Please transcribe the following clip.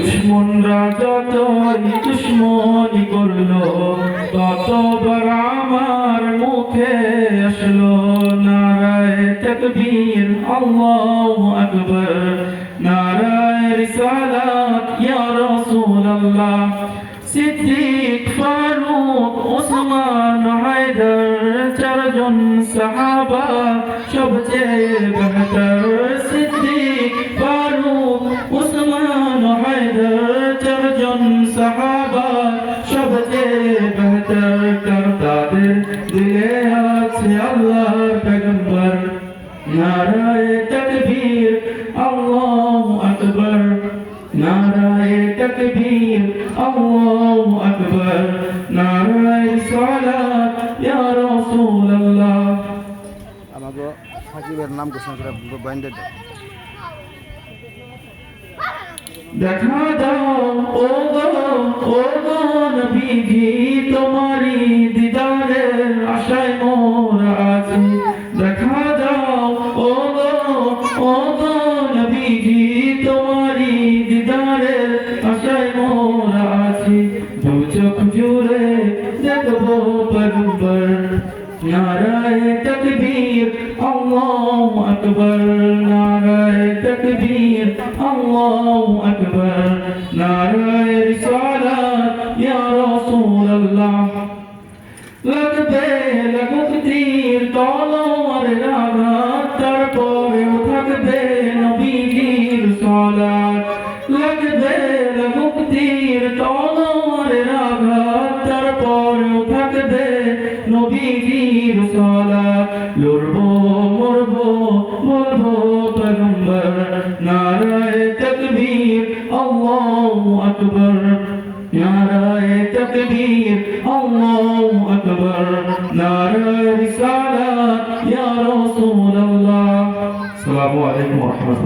দুশ্মনরা যতই দুশ্মনী করল। ততবার আমার মুখে আসলো নারায় তকবীর, আল্লাহু আকবার। নারায় রিসালাত, ইয়া রাসূলুল্লাহ। সিদ্দিক ফারুক, ওসমান হায়দার, চারজন সাহাবা সবচেয়ে বেহতর। আছে আল্লাহর পেগম্বর নারায় তকবীর আল্লাহু আকবার। নারায় তকবীর আল্লাহু আকবার। নারায় সালাত ইয়া রাসূলুল্লাহ। আমাকে সাকিবের নাম ঘোষণা করে বাইন্ডে দেয় দেখা দাও ও গো ও গো নবীজি তোমারি দিদারের আশায় মোর আছি। দেখা দাও ও গো ও গো নবীজি তোমারি দিদারের আশায় মোর আছি। দু চোখ জুড়ে দেখব পরম্পর। নারায় তকবীর, আল্লাহু আকবার। নারায় তকবীর, আল্লাহু আকবার। নারায় লাগবে লাগুক তীর তলোয়ার আঘাত তারপরেও থাকবে নবীজির সালাত লাগবে লাগুক তীর তলোয়ার আঘাত তারপরেও থাকবে নবীজির সালাত লড়বো, মরবো, বলব পয়গম্বর, নারায় তকবীর, আল্লাহু আকবার। নারায় তকবীর, আল্লাহু রাসূলুল্লাহ আসসালামু আলাইকুম ওয়া রাহমাতুল্লাহ।